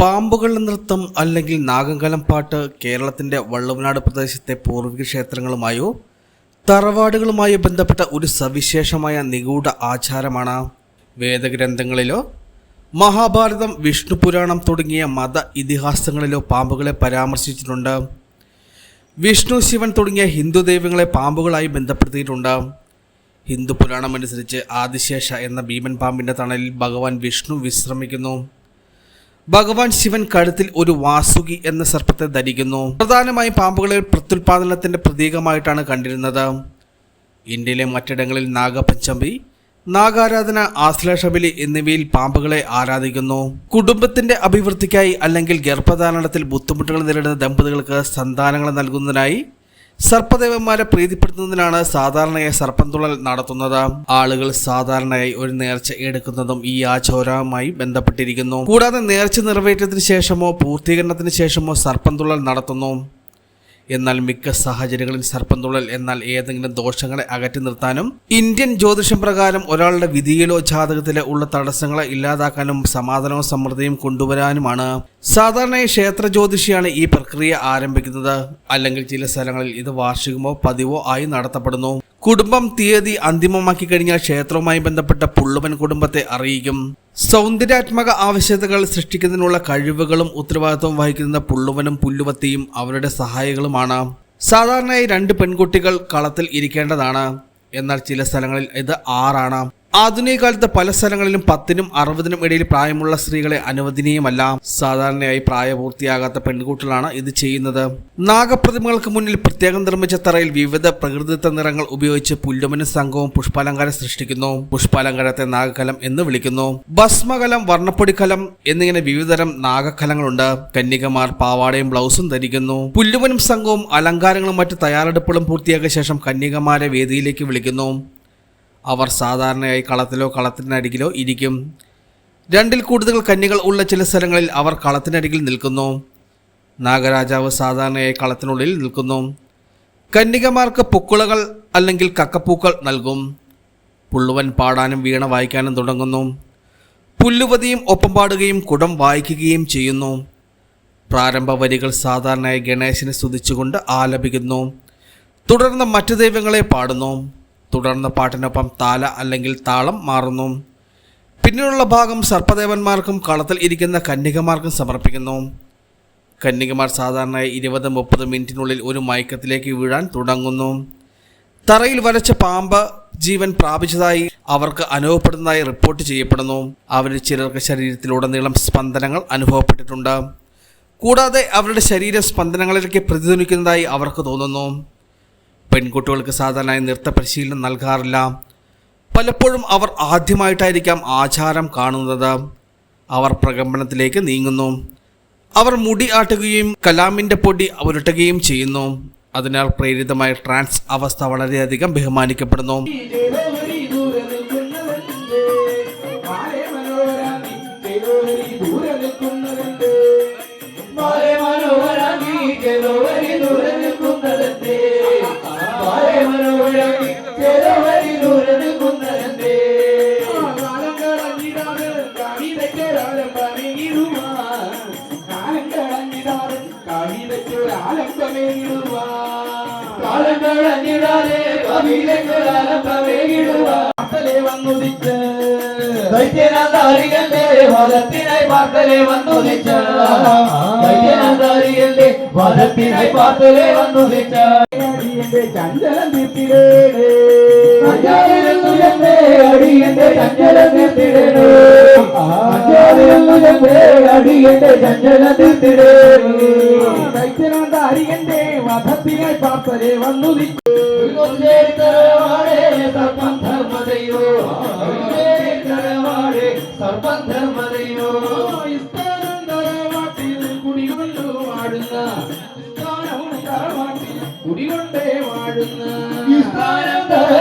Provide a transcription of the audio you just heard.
പാമ്പുകളുടെ നൃത്തം അല്ലെങ്കിൽ നാഗങ്കലം പാട്ട് കേരളത്തിന്റെ വള്ളുവനാട് പ്രദേശത്തെ പൂർവിക ക്ഷേത്രങ്ങളുമായോ തറവാടുകളുമായോ ബന്ധപ്പെട്ട ഒരു സവിശേഷമായ നിഗൂഢ ആചാരമാണ്? വേദഗ്രന്ഥങ്ങളിലോ മഹാഭാരതം വിഷ്ണു പുരാണം തുടങ്ങിയ മത ഇതിഹാസങ്ങളിലോ പാമ്പുകളെ പരാമർശിച്ചിട്ടുണ്ട്. വിഷ്ണു ശിവൻ തുടങ്ങിയ ഹിന്ദു ദൈവങ്ങളെ പാമ്പുകളായി ബന്ധപ്പെടുത്തിയിട്ടുണ്ട്. ഹിന്ദു പുരാണം അനുസരിച്ച് ആദിശേഷ എന്ന ഭീമൻ പാമ്പിന്റെ തണലിൽ ഭഗവാൻ വിഷ്ണു വിശ്രമിക്കുന്നു. ഭഗവാൻ ശിവൻ കഴുത്തിൽ ഒരു വാസുകി എന്ന സർപ്പത്തെ ധരിക്കുന്നു. പ്രധാനമായും പാമ്പുകളെ പ്രത്യുൽപാദനത്തിന്റെ പ്രതീകമായിട്ടാണ് കണ്ടിരുന്നത്. ഇന്ത്യയിലെ മറ്റിടങ്ങളിൽ നാഗപഞ്ചമി നാഗാരാധന ആശ്ലേഷബലി എന്നിവയിൽ പാമ്പുകളെ ആരാധിക്കുന്നു. കുടുംബത്തിന്റെ അഭിവൃദ്ധിക്കായി അല്ലെങ്കിൽ ഗർഭധാരണത്തിൽ ബുദ്ധിമുട്ടുകൾ നേരിടുന്ന ദമ്പതികൾക്ക് സന്താനങ്ങൾ നൽകുന്നതിനായി സർപ്പദേവന്മാരെ പ്രീതിപ്പെടുത്തുന്നതിനാണ് സാധാരണയായി സർപ്പന്തുള്ളൽ നടത്തുന്നത്. ആളുകൾ സാധാരണയായി ഒരു നേർച്ച എടുക്കുന്നതും ഈ ആചാരവുമായി ബന്ധപ്പെട്ടിരിക്കുന്നു. കൂടാതെ നേർച്ച നിറവേറ്റത്തിന് ശേഷമോ പൂർത്തീകരണത്തിന് ശേഷമോ സർപ്പന്തുള്ളൽ നടത്തുന്നു. എന്നാൽ മിക്ക സാഹചര്യങ്ങളിൽ സർപ്പന്തുള്ളൽ എന്നാൽ ഏതെങ്കിലും ദോഷങ്ങളെ അകറ്റി നിർത്താനും ഇന്ത്യൻ ജ്യോതിഷം പ്രകാരം ഒരാളുടെ വിധിയിലോ ജാതകത്തിലോ ഉള്ള തടസ്സങ്ങളെ ഇല്ലാതാക്കാനും സമാധാനവും സമൃദ്ധിയും കൊണ്ടുവരാനുമാണ്. സാധാരണയായി ക്ഷേത്ര ജ്യോതിഷിയാണ് ഈ പ്രക്രിയ ആരംഭിക്കുന്നത്. അല്ലെങ്കിൽ ചില സ്ഥലങ്ങളിൽ ഇത് വാർഷികമോ പതിവോ ആയി നടത്തപ്പെടുന്നു. കുടുംബം തീയതി അന്തിമമാക്കി കഴിഞ്ഞാൽ ക്ഷേത്രവുമായി ബന്ധപ്പെട്ട പുള്ളുവൻ കുടുംബത്തെ അറിയിക്കും. സൗന്ദര്യാത്മക ആവശ്യകതകൾ സൃഷ്ടിക്കുന്നതിനുള്ള കഴിവുകളും ഉത്തരവാദിത്വം വഹിക്കുന്ന പുള്ളുവനും പുല്ലുവത്തിയും അവരുടെ സഹായികളുമാണ്. സാധാരണയായി രണ്ട് പെൺകുട്ടികൾ കളത്തിൽ ഇരിക്കേണ്ടതാണ്. എന്നാൽ ചില സ്ഥലങ്ങളിൽ ഇത് ആറാണ്. ആധുനിക കാലത്ത് പല സ്ഥലങ്ങളിലും പത്തിനും അറുപതിനും ഇടയിൽ പ്രായമുള്ള സ്ത്രീകളെ അനുവദനീയമല്ല. സാധാരണയായി പ്രായപൂർത്തിയാകാത്ത പെൺകുട്ടികളാണ് ഇത് ചെയ്യുന്നത്. നാഗപ്രതിമകൾക്ക് മുന്നിൽ പ്രത്യേകം നിർമ്മിച്ച തറയിൽ വിവിധ പ്രകൃതിദത്ത നിറങ്ങൾ ഉപയോഗിച്ച് പുല്ലുമനും സംഘവും പുഷ്പാലങ്കാരം സൃഷ്ടിക്കുന്നു. പുഷ്പാലങ്കാരത്തെ നാഗകലം എന്ന് വിളിക്കുന്നു. ഭസ്മകലം വർണപ്പൊടിക്കലം എന്നിങ്ങനെ വിവിധതരം നാഗകലങ്ങളുണ്ട് കന്യകമാർ പാവാടയും ബ്ലൗസും ധരിക്കുന്നു. പുല്ലുമനും സംഘവും അലങ്കാരങ്ങളും മറ്റ് തയ്യാറെടുപ്പുകളും പൂർത്തിയാക്കിയ ശേഷം കന്യകമാരെ വേദിയിലേക്ക് വിളിക്കുന്നു. അവർ സാധാരണയായി കളത്തിലോ കളത്തിനരികിലോ ഇരിക്കും. രണ്ടിൽ കൂടുതൽ കന്നികൾ ഉള്ള ചില സ്ഥലങ്ങളിൽ അവർ കളത്തിനരികിൽ നിൽക്കുന്നു. നാഗരാജാവ് സാധാരണയായി കളത്തിനുള്ളിൽ നിൽക്കുന്നു. കന്യകമാർക്ക് പൊക്കുളകൾ അല്ലെങ്കിൽ കക്കപ്പൂക്കൾ നൽകും. പുള്ളുവൻ പാടാനും വീണ വായിക്കാനും തുടങ്ങുന്നു. പുല്ലുവതിയും ഒപ്പം പാടുകയും കുടം വായിക്കുകയും ചെയ്യുന്നു. പ്രാരംഭ വരികൾ സാധാരണയായി ഗണേശനെ സ്തുതിച്ചുകൊണ്ട് ആലപിക്കുന്നു. തുടർന്ന് മറ്റു ദൈവങ്ങളെ പാടുന്നു. തുടർന്ന് പാട്ടിനൊപ്പം താല അല്ലെങ്കിൽ താളം മാറുന്നു. പിന്നീടുള്ള ഭാഗം സർപ്പദേവന്മാർക്കും കളത്തിൽ ഇരിക്കുന്ന കന്യകമാർക്കും സമർപ്പിക്കുന്നു. കന്യകമാർ സാധാരണയായി ഇരുപത് മുപ്പത് മിനിറ്റിനുള്ളിൽ ഒരു മയക്കത്തിലേക്ക് വീഴാൻ തുടങ്ങുന്നു. തറയിൽ വരച്ച പാമ്പ് ജീവൻ പ്രാപിച്ചതായി അവർക്ക് അനുഭവപ്പെടുന്നതായി റിപ്പോർട്ട് ചെയ്യപ്പെടുന്നു. അവരിൽ ചിലർക്ക് ശരീരത്തിലുടനീളം സ്പന്ദനങ്ങൾ അനുഭവപ്പെട്ടിട്ടുണ്ട്. കൂടാതെ അവരുടെ ശരീര സ്പന്ദനങ്ങളിലേക്ക് പ്രതിധ്വനിക്കുന്നതായി അവർക്ക് തോന്നുന്നു. പെൺകുട്ടികൾക്ക് സാധാരണയായി നൃത്ത പരിശീലനം നൽകാറില്ല. പലപ്പോഴും അവർ ആദ്യമായിട്ടായിരിക്കാം ആചാരം കാണുന്നത്. അവർ പ്രകമ്പനത്തിലേക്ക് നീങ്ങുന്നു. അവർ മുടി ആട്ടുകയും കലാമിന്റെ പൊടി ഉരുട്ടുകയും ചെയ്യുന്നു. അതിനാൽ പ്രേരിതമായ ട്രാൻസ് അവസ്ഥ വളരെയധികം ബഹുമാനിക്കപ്പെടുന്നു. அலம்பவே இடுவா காலங்கள் அஞ்சிடாதே கவிதைகள் அலம்பவே இடுவா மக்களே வந்துதிச்ச தைத்தியநாத அருகந்தே வதத்தினை சஞ்சலம் திருத்திடேனே അടിയന്റെ ചഞ്ചലം നിർത്തിടേണേ ദൈത്യനാഥാരികളുടെ വധത്തിനായി പാർത്തലേ വന്നുദിച്ച് സർപ്പം ധർമ്മതയോ സർപ്പം ധർമ്മതയോ കുടികൊണ്ടു തറ